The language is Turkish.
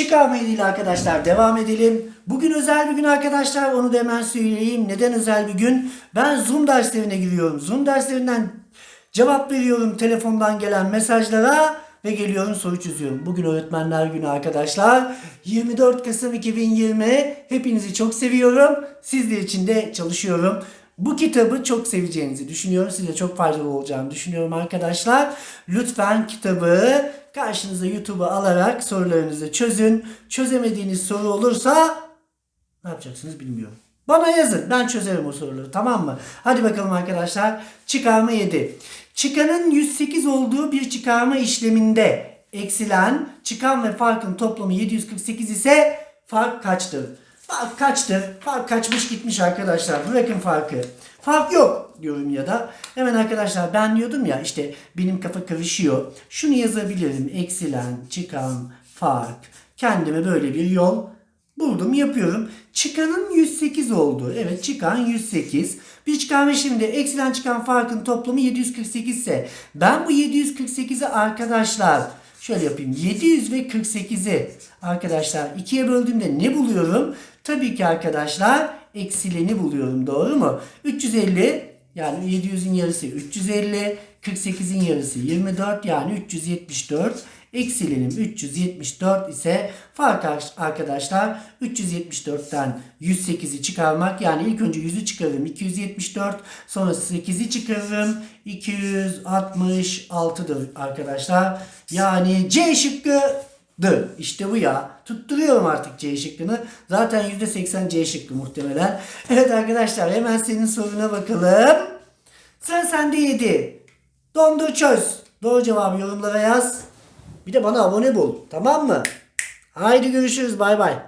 Değil arkadaşlar devam edelim. Bugün özel bir gün arkadaşlar onu da hemen söyleyeyim. Neden özel bir gün? Ben Zoom derslerine giriyorum. Zoom derslerinden cevap veriyorum telefondan gelen mesajlara ve geliyorum soru çözüyorum. Bugün öğretmenler günü arkadaşlar. 24 Kasım 2020. Hepinizi çok seviyorum. Sizler için de çalışıyorum. Bu kitabı çok seveceğinizi düşünüyorum. Size çok faydalı olacağını düşünüyorum arkadaşlar. Lütfen kitabı karşınıza YouTube'a alarak sorularınızı çözün. Çözemediğiniz soru olursa ne yapacaksınız bilmiyorum. Bana yazın. Ben çözerim o soruları. Tamam mı? Hadi bakalım arkadaşlar. Çıkarma 7. Çıkanın 108 olduğu bir çıkarma işleminde eksilen çıkan ve farkın toplamı 748 ise fark kaçtır? Fark kaçtır? Fark kaçmış gitmiş arkadaşlar. Bırakın farkı. Fark yok diyorum ya da. Hemen arkadaşlar ben diyordum ya işte benim kafa karışıyor. Şunu yazabilirim. Eksilen, çıkan, fark. Kendime böyle bir yol buldum yapıyorum. Çıkanın 108 oldu. Evet çıkan 108. Bir çıkarma işleminde eksilen çıkan farkın toplamı 748 ise ben bu 748'i arkadaşlar şöyle yapayım. 700 ve 48'i arkadaşlar ikiye böldüğümde ne buluyorum? Tabii ki arkadaşlar eksileni buluyorum. Doğru mu? 350 yani 700'ün yarısı 350, 48'in yarısı 24 yani 374. Eksilenim 374 ise fark arkadaşlar 374'ten 108'i çıkarmak yani ilk önce 100'ü çıkarırım 274 sonra 8'i çıkarırım 266'dır arkadaşlar. Yani C şıkkıdır. İşte bu ya. Tutturuyorum artık C şıkkını. Zaten %80 C şıkkı muhtemelen. Evet arkadaşlar hemen senin soruna bakalım. Sıra sende 7. Dondur çöz. Doğru cevabı yorumlara yaz. Bir de bana abone bul. Tamam mı? Haydi görüşürüz. Bay bay.